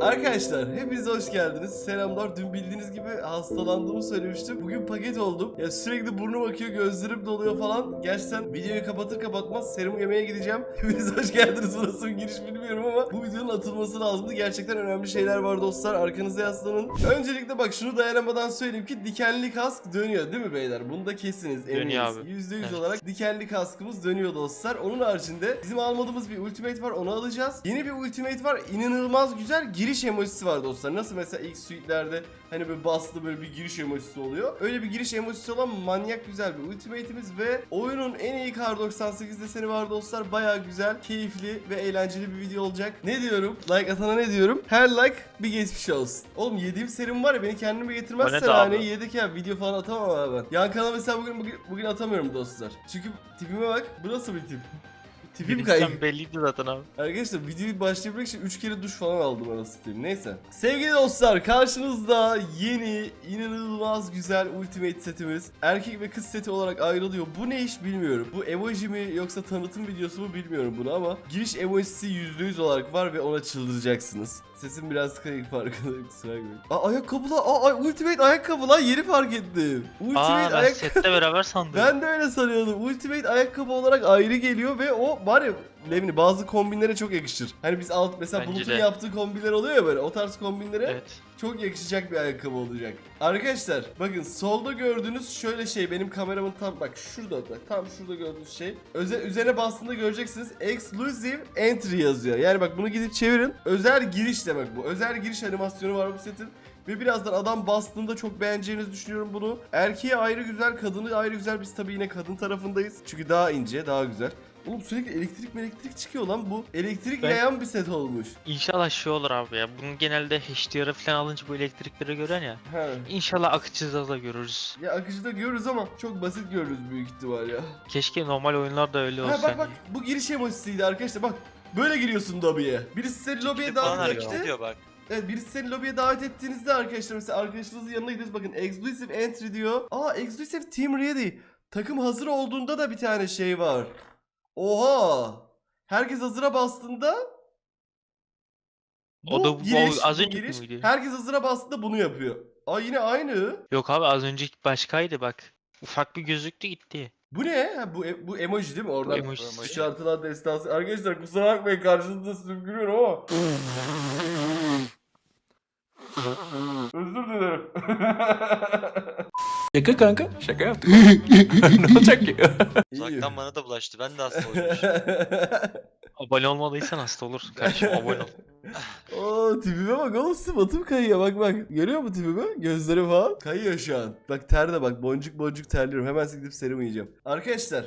Arkadaşlar hepiniz hoş geldiniz. Selamlar. Dün bildiğiniz gibi hastalandığımı söylemiştim. Bugün paket oldum. Ya sürekli burnum akıyor, gözlerim doluyor falan. Gerçekten videoyu kapatır kapatmaz serum yemeye gideceğim. Hepiniz hoş geldiniz. Burası giriş bilmiyorum ama bu videonun atılması lazımdı. Gerçekten önemli şeyler var dostlar. Arkanıza yaslanın. Öncelikle bak şunu dayanamadan söyleyeyim ki dikenli kask dönüyor değil mi beyler? Bunu da kesiniz eminiz. Dönüyor abi. %100 Evet. olarak dikenli kaskımız dönüyor dostlar. Onun haricinde bizim almadığımız bir ultimate var onu alacağız. Yeni bir ultimate var. İnanılmaz güzel giriş emojisi var dostlar. Nasıl mesela ilk suite'lerde hani böyle bastı böyle bir giriş emojisi oluyor. Öyle bir giriş emojisi olan manyak güzel bir ultimate'imiz ve oyunun en iyi Kar 98 deseni var dostlar. Baya güzel, keyifli ve eğlenceli bir video olacak. Ne diyorum? Like atana ne diyorum? Her like bir geçmiş olsun. Oğlum yediğim serum var ya beni kendime getirmezsen hani yedik ya video falan atamam abi ben. Yan kanala mesela bugün, bugün bugün atamıyorum dostlar. Çünkü tipime bak. Bu nasıl bir tip? Tipim kayıp. belliydi zaten abi. Arkadaşlar videoyu başlayabilmek için 3 kere duş falan aldım anasını satayım. Neyse. Sevgili dostlar karşınızda yeni inanılmaz güzel ultimate setimiz. Erkek ve kız seti olarak ayrılıyor. Bu ne iş bilmiyorum. Bu emoji mi yoksa tanıtım videosu mu bilmiyorum bunu ama giriş emojisi %100 olarak var ve ona çıldıracaksınız. Sesim biraz kayık farkındayım kusura bakmayın. Aa ayakkabılar. Aa ay- ultimate ayakkabılar yeni fark ettim. Ultimate Aa ben ayak sette beraber sandım. ben de öyle sanıyordum. Ultimate ayakkabı olarak ayrı geliyor ve o var ya Levni bazı kombinlere çok yakışır. Hani biz alt mesela Bence Bulut'un de. yaptığı kombinler oluyor ya böyle o tarz kombinlere Evet. çok yakışacak bir ayakkabı olacak. Arkadaşlar bakın solda gördüğünüz şöyle şey benim kameramın tam bak şurada bak tam şurada gördüğünüz şey. Öze, üzerine bastığında göreceksiniz exclusive entry yazıyor. Yani bak bunu gidip çevirin. Özel giriş demek bu. Özel giriş animasyonu var bu setin. Ve birazdan adam bastığında çok beğeneceğinizi düşünüyorum bunu. Erkeği ayrı güzel, kadını ayrı güzel. Biz tabii yine kadın tarafındayız. Çünkü daha ince, daha güzel. Oğlum sürekli elektrik elektrik çıkıyor lan bu. Elektrik Ben- yayan bir set olmuş. İnşallah şey olur abi ya. Bunu genelde HDR'ı falan alınca bu elektrikleri gören ya. He. İnşallah akıcıda da görürüz. Ya akıcıda görürüz ama çok basit görürüz büyük ihtimal ya. Keşke normal oyunlarda öyle olsa. Ha bak bak hani. bu giriş emojisiydi arkadaşlar bak. Böyle giriyorsun lobiye. Birisi seni lobiye davet hareket etti. ediyor bak. Evet birisi seni lobiye davet ettiğinizde arkadaşlar mesela arkadaşınızın yanına gidiyoruz bakın exclusive entry diyor. Aa exclusive team ready. Takım hazır olduğunda da bir tane şey var. Oha. Herkes hazıra bastığında O da bu- o az bu önceki giriş, miydi? Herkes hazıra bastığında bunu yapıyor. Aa yine aynı. Yok abi az önceki başkaydı bak. Ufak bir gözüktü gitti. Bu ne? Ha, bu, e- bu emoji değil mi? Oradan emoji. çıkartılan destansı. Arkadaşlar kusura bakmayın karşınızda sürgülüyorum ama. Özür dilerim. Şaka kanka. Şaka yaptık. ne olacak ki? Uzaktan bana da bulaştı. Ben de hasta olmuş. Abone olmadıysan hasta olur. Kardeşim abone ol. Oo tipime bak oğlum sıfatım kayıyor bak bak. Görüyor musun tipimi? Gözleri falan. Kayıyor şu an. Bak ter de bak boncuk boncuk terliyorum. Hemen gidip serum yiyeceğim. Arkadaşlar.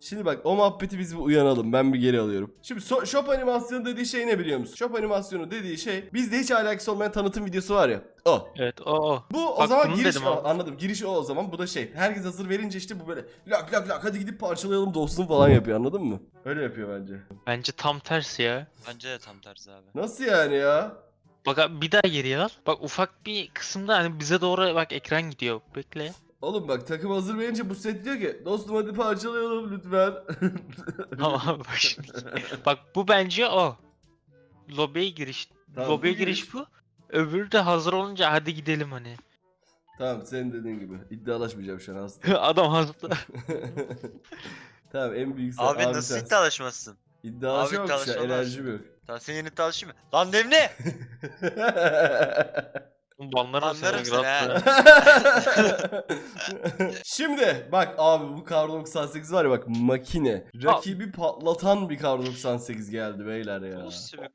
Şimdi bak o muhabbeti biz bir uyanalım. Ben bir geri alıyorum. Şimdi so- shop animasyonu dediği şey ne biliyor musun? Shop animasyonu dediği şey bizde hiç alakası olmayan tanıtım videosu var ya. O. Evet o o. Bu o Bak zaman bunu giriş dedim o, abi. anladım. Giriş o o zaman. Bu da şey. Herkes hazır verince işte bu böyle lak lak lak hadi gidip parçalayalım dostum falan yapıyor anladın mı? Öyle yapıyor bence. Bence tam tersi ya. Bence de tam tersi abi. Nasıl yani ya? Bak abi bir daha geriye al. Bak ufak bir kısımda hani bize doğru bak ekran gidiyor. Bekle. Oğlum bak takım hazır verince bu set diyor ki dostum hadi parçalayalım lütfen. Tamam bak şimdi. Bak bu bence o. Lobiye giriş. Tamam, Lobiye bu giriş bu. Öbürü de hazır olunca hadi gidelim hani. tamam senin dediğin gibi. İddialaşmayacağım şu an hasta. Adam hazır. tamam en büyük sen. Abi, nasıl sensin. iddialaşmazsın? İddialaşamam Abi, ki şu an iddialaşamam. enerjim yok. Tamam senin yeni iddialaşayım mı? Lan Nevne! Banlarım seni Anlarım seni bırak. Şimdi bak abi bu kar 98 var ya bak makine. Rakibi patlatan bir kar 98 geldi beyler ya.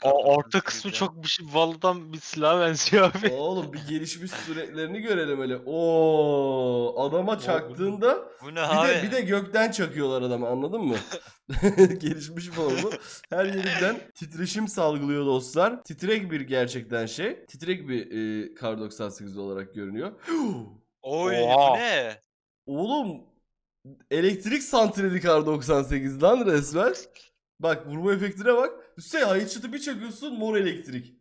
O orta kısmı çok bir şey. Vallahi bir silah benziyor abi. Oğlum bir gelişmiş süretlerini görelim hele. Oo adama çaktığında Bu ne bir abi? de bir de gökten çakıyorlar adamı anladın mı? gelişmiş formu. Her yerinden titreşim salgılıyor dostlar. Titrek bir gerçekten şey. Titrek bir e, kar 98 olarak görünüyor. Oy Oha. bu ne? Oğlum elektrik santrali kar 98 lan resmen. Bak vurma efektine bak. Üstelik headshot'ı bir çakıyorsun mor elektrik.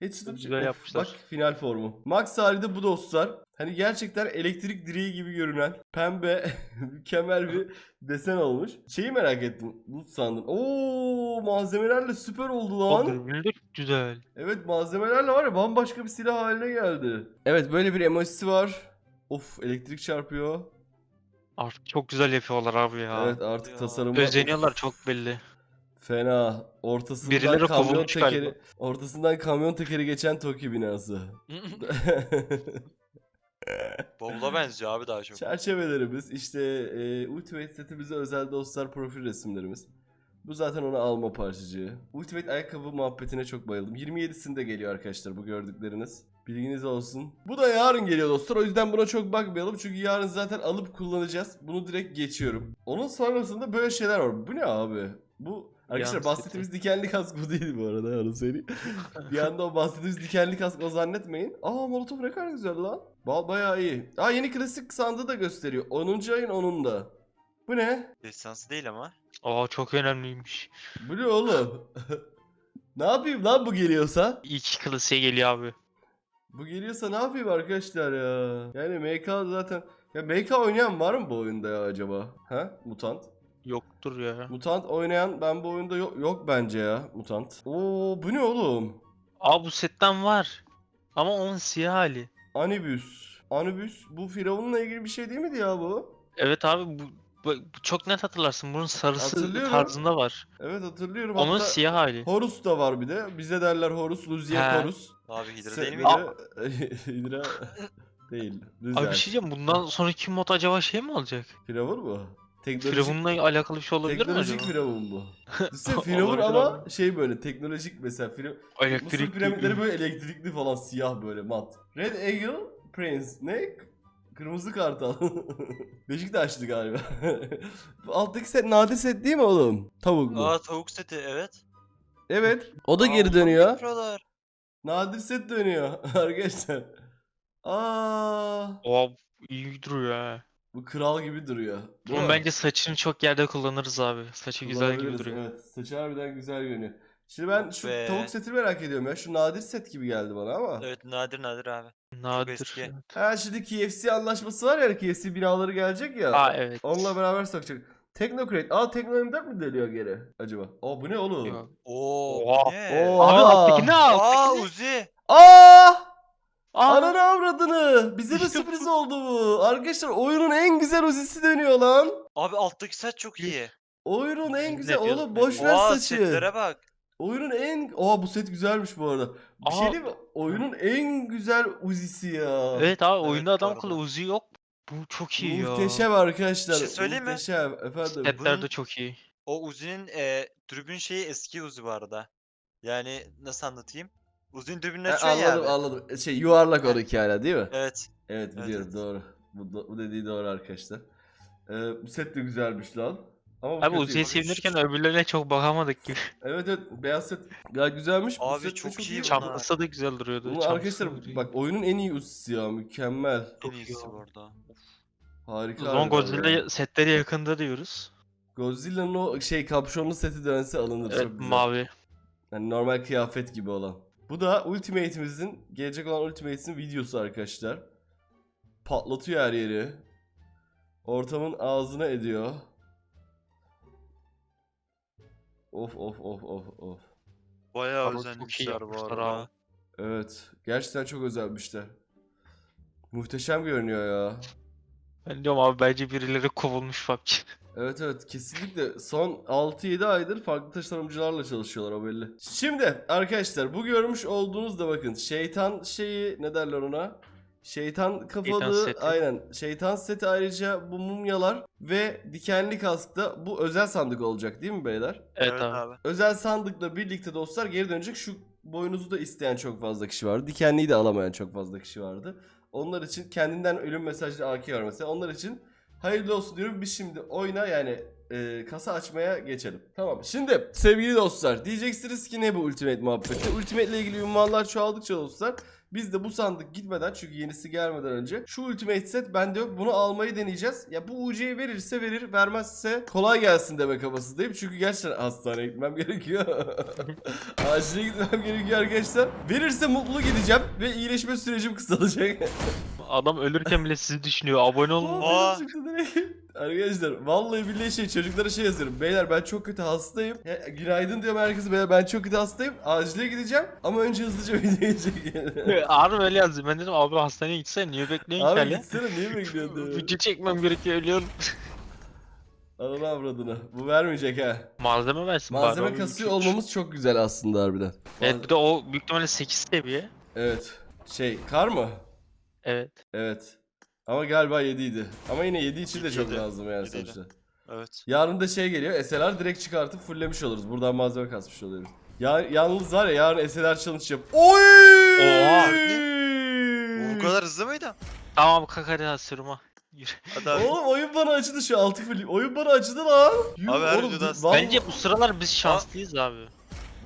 Headshot'ı bir Güzel çak- Of, yapmışlar. Bak final formu. Max halinde bu dostlar. Hani gerçekten elektrik direği gibi görünen pembe mükemmel bir desen olmuş. Şeyi merak ettim. Loot sandım. Oo malzemelerle süper oldu lan. dürbünler güzel. Evet malzemelerle var ya bambaşka bir silah haline geldi. Evet böyle bir emojisi var. Of elektrik çarpıyor. Artık çok güzel yapıyorlar abi ya. Evet artık Ya. tasarımı Özeniyorlar çok belli. Fena. Ortasından Birileri kamyon kovulmuş tekeri, galiba. ortasından kamyon tekeri geçen Toki binası. Bavula benziyor abi daha çok. Çerçevelerimiz işte e, Ultimate setimize özel dostlar profil resimlerimiz. Bu zaten ona alma parçacığı. Ultimate ayakkabı muhabbetine çok bayıldım. 27'sinde geliyor arkadaşlar bu gördükleriniz. Bilginiz olsun. Bu da yarın geliyor dostlar. O yüzden buna çok bakmayalım. Çünkü yarın zaten alıp kullanacağız. Bunu direkt geçiyorum. Onun sonrasında böyle şeyler var. Bu ne abi? Bu Arkadaşlar bahsettiğimiz dikenli kask bu değil bu arada onu söyleyeyim. bir anda o bahsettiğimiz dikenli kask o zannetmeyin. Aa Molotov ne kadar güzel lan. Ba bayağı iyi. Aa yeni klasik sandığı da gösteriyor. 10. ayın 10'unda. Bu ne? Destansı değil ama. Aa çok önemliymiş. Bu ne oğlum? ne yapayım lan bu geliyorsa? İki klasiğe geliyor abi. Bu geliyorsa ne yapayım arkadaşlar ya? Yani MK zaten... Ya MK oynayan var mı bu oyunda ya acaba? Ha? Mutant. Yoktur ya. Mutant oynayan ben bu oyunda yok, yok bence ya. Mutant. Oo bu ne oğlum? Aa bu setten var. Ama onun siyah hali. Anibüs. Anibüs bu Firavun'la ilgili bir şey değil miydi ya bu? Evet abi bu, bu- bu çok net hatırlarsın. Bunun sarısı tarzında var. Evet hatırlıyorum. Onun Hatta siyah hali. Horus da var bir de. Bize derler Horus, Luzier He. Horus. Abi Hidra Se- değil mi? Hidra değil. Abi bir şey diyeceğim bundan sonraki mod acaba şey mi olacak? Firavun mu? Teknolojik, Firavun'la alakalı bir şey olabilir mi teknolojik acaba? Firavun bu. Düşünsene Firavun Olabilir ama şey böyle teknolojik mesela. Firavun, Mısır piramitleri böyle elektrikli falan siyah böyle mat. Red Eagle Prince ne? Kırmızı kartal. Beşiktaşlı galiba. Bu alttaki set nadir set değil mi oğlum? Tavuklu. Aa tavuk seti evet. Evet. O da Aa, geri dönüyor. yapıyorlar. Nadir set dönüyor arkadaşlar. Aa, Oha iyi duruyor ha. Bu kral gibi duruyor. Mi? bence saçını çok yerde kullanırız abi. Saçı güzel gibi duruyor. Evet. Saçı harbiden güzel görünüyor. Şimdi ben şu Be. tavuk seti merak ediyorum ya. Şu nadir set gibi geldi bana ama. Evet nadir nadir abi. Nadir. eski. Ha şimdi KFC anlaşması var ya KFC binaları gelecek ya. Aa evet. Onunla beraber sokacak. Teknocrate. Aa Tekno M4 mi dönüyor geri acaba? Aa bu ne oğlum? Yok. Oo. Oha. bu Ne? Oo. Abi Aa. alttaki ne Aa alttaki ne? Uzi. Aa! Aa, Ananı avradını. Bize de İşte sürpriz oldu bu. Arkadaşlar oyunun en güzel uzisi dönüyor lan. Abi alttaki saç çok iyi. Oyunun en güzel. diyorsun Oğlum boş ver Oha saçı. setlere bak. Oyunun en... Aa bu set güzelmiş bu arada. Bir şey Aa. diyeyim mi? Oyunun en güzel uzisi ya. Evet abi Evet, oyunda adam akıllı Uzi yok. Bu çok iyi ya. Muhteşem arkadaşlar. Bir şey söyleyeyim mi? Muhteşem efendim. Setler de çok iyi. O Uzi'nin e, dürbün şeyi eski Uzi bu arada. Yani nasıl anlatayım? Uzi'nin dürbününü Ha, açıyor ya anladım abi. anladım. Şey yuvarlak oradaki hala değil mi? Evet. Evet biliyorum evet. doğru. Bu, do- bu dediği doğru arkadaşlar. Ee, bu set de güzelmiş lan. Ama bu Abi kötü. Uzi'ye sevinirken öbürlerine çok bakamadık gibi. Evet evet beyaz set gayet güzelmiş. Bu Abi set de çok iyi bunlar. Çantası da güzel duruyordu. Bunu çantası arkadaşlar da iyi. bak oyunun en iyi uzisi ya mükemmel. En Çok iyi iyisi abi. bu arada. Harika. O zaman harbiden ya. Godzilla setleri yakında diyoruz. Godzilla'nın o şey kapşonlu seti dönse alınır Evet çok güzel. mavi. Yani normal kıyafet gibi olan. Bu da Ultimate'imizin gelecek olan Ultimate'in videosu arkadaşlar. Patlatıyor her yeri. Ortamın ağzına ediyor. Of of of of of. Bayağı iyi özenmişler bu arada. Evet. Gerçekten çok özelmişler. Muhteşem görünüyor ya. Ben diyorum abi bence birileri kovulmuş PUBG. Evet evet kesinlikle son 6-7 aydır farklı tasarımcılarla çalışıyorlar o belli. Şimdi arkadaşlar bu görmüş olduğunuz da bakın şeytan şeyi ne derler ona? Şeytan kafalı seti. aynen şeytan seti ayrıca bu mumyalar ve dikenli kaskta bu özel sandık olacak değil mi beyler? Evet, Evet abi. abi. Özel sandıkla birlikte dostlar geri dönecek şu boynuzu da isteyen çok fazla kişi vardı. Dikenliyi de alamayan çok fazla kişi vardı. Onlar için kendinden ölüm mesajlı AK var mesela. Onlar için hayırlı olsun diyorum. Biz şimdi oyuna yani e, kasa açmaya geçelim. Tamam. Şimdi sevgili dostlar diyeceksiniz ki ne bu Ultimate muhabbeti? Ultimate ile ilgili ünvanlar çoğaldıkça dostlar biz de bu sandık gitmeden çünkü yenisi gelmeden önce şu Ultimate set bende yok. Bunu almayı deneyeceğiz. Ya bu UC'yi verirse verir, vermezse kolay gelsin demek kafasındayım. Çünkü gerçekten hastaneye gitmem gerekiyor. Acile gitmem gerekiyor arkadaşlar. Verirse mutlu gideceğim ve iyileşme sürecim kısalacak. Adam ölürken bile sizi düşünüyor. Abone olun. Aa. Aa, çıktı direkt. Arkadaşlar vallahi billahi şey çocuklara şey yazıyorum. Beyler ben çok kötü hastayım. He, günaydın diyorum herkese. Beyler ben çok kötü hastayım. Acile gideceğim ama önce hızlıca videoyu çekelim. Harbi öyle yazdı. Ben dedim abi hastaneye gitsen niye bekliyorsun ki Abi gitsene niye bekliyorsun? Video çekmem gerekiyor ölüyorum. Ananı avradını. Bu vermeyecek ha. Malzeme versin bari. Malzeme abi. kasıyor olmamız çok güzel aslında harbiden. Evet bir de o büyük ihtimalle 8 seviye. Evet. Şey kar mı? Evet. Evet. Ama galiba 7 idi. Ama yine 7 için de çok Yediydi. lazım yani Yediydi. sonuçta. Evet. Yarın da şey geliyor. SLR direkt çıkartıp fulllemiş oluruz. Buradan malzeme kasmış oluyoruz. Ya, yalnız var ya yarın SLR challenge yap. Oy! Oha, Bu kadar hızlı mıydı? Tamam kalk hadi hadi sırma. Yürü. Hadi abi. Oğlum oyun bana açıldı şu altı film. Oyun bana açıldı lan. Yuh, Abi her oğlum, videoda vallahi- Bence bu sıralar biz şanslıyız abi.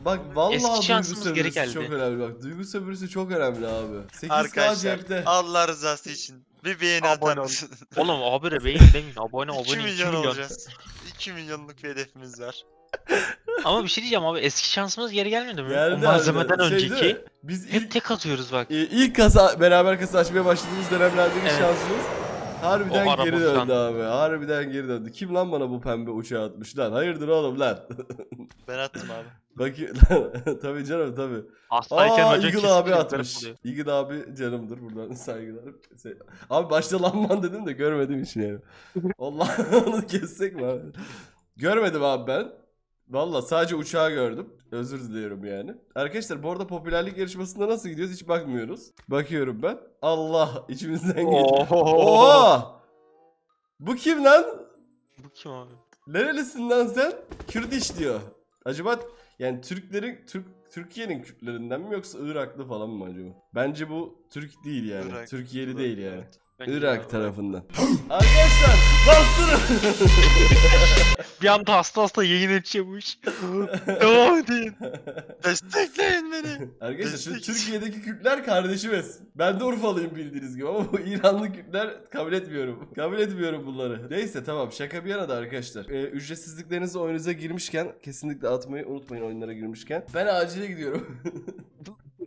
Bak vallahi Eski duygu şansımız geri sömürüsü geldi. çok önemli bak. Duygu sömürüsü çok önemli abi. 8K Arkadaşlar cepte. Allah rızası için bir beğeni Abone atar ol. mısın? Oğlum abi de beyin demeyin. Abone 2 abone 2 milyon, milyon. olacağız. 2 milyonluk bir hedefimiz var. Ama bir şey diyeceğim abi eski şansımız geri gelmedi mi? Geldi o malzemeden harbiden. Şey değil önceki mi? Biz hep ilk, tek atıyoruz bak. e, ilk kasa beraber kasa açmaya başladığımız dönemlerdeki Evet. şansımız harbiden O geri döndü abi. Harbiden geri döndü. Kim lan bana bu pembe uçağı atmış lan? Hayırdır oğlum lan? Ben attım abi. Bakıyor tabii canım tabii. Hastayken Aa hoca Eagle kesin abi atmış. oluyor. Eagle abi canımdır buradan saygılar. Se- Abi başta lanman dedim de görmedim için yani. Allah onu kessek mi abi? Görmedim abi ben. Valla sadece uçağı gördüm. Özür diliyorum yani. Arkadaşlar bu arada popülerlik yarışmasında nasıl gidiyoruz hiç bakmıyoruz. Bakıyorum ben. Allah içimizden geliyor. Oho. Oha! Bu kim lan? Bu kim abi? Nerelisin lan sen? Kürdiş diyor. Acaba yani Türklerin Türk Türkiye'nin Kürtlerinden mi yoksa Iraklı falan mı acaba? Bence bu Türk değil yani. Irak. Türkiye'li değil yani. Evet. Irak tarafından. Arkadaşlar bastırın. Bir anda hasta hasta yayın açıyormuş. Devam edin. Destekleyin beni. Arkadaşlar şimdi Destek. Türkiye'deki Kürtler kardeşimiz. Ben de Urfalıyım bildiğiniz gibi ama bu İranlı Kürtler kabul etmiyorum. kabul etmiyorum bunları. Neyse tamam şaka bir yana da arkadaşlar. Ee, ücretsizliklerinizi oyunuza girmişken kesinlikle atmayı unutmayın oyunlara girmişken. Ben acile gidiyorum.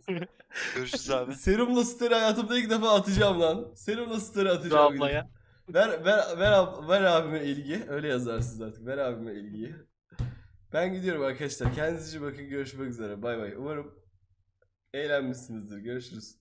Görüşürüz abi. Serumla story hayatımda ilk defa atacağım lan. Serumla story atacağım. Ablaya. Ver, ver, ver, ab- ver abime ilgi. Öyle yazarsınız artık. Ver abime ilgiyi. Ben gidiyorum arkadaşlar. Kendinize iyi bakın. Görüşmek üzere. Bay bay. Umarım eğlenmişsinizdir. Görüşürüz.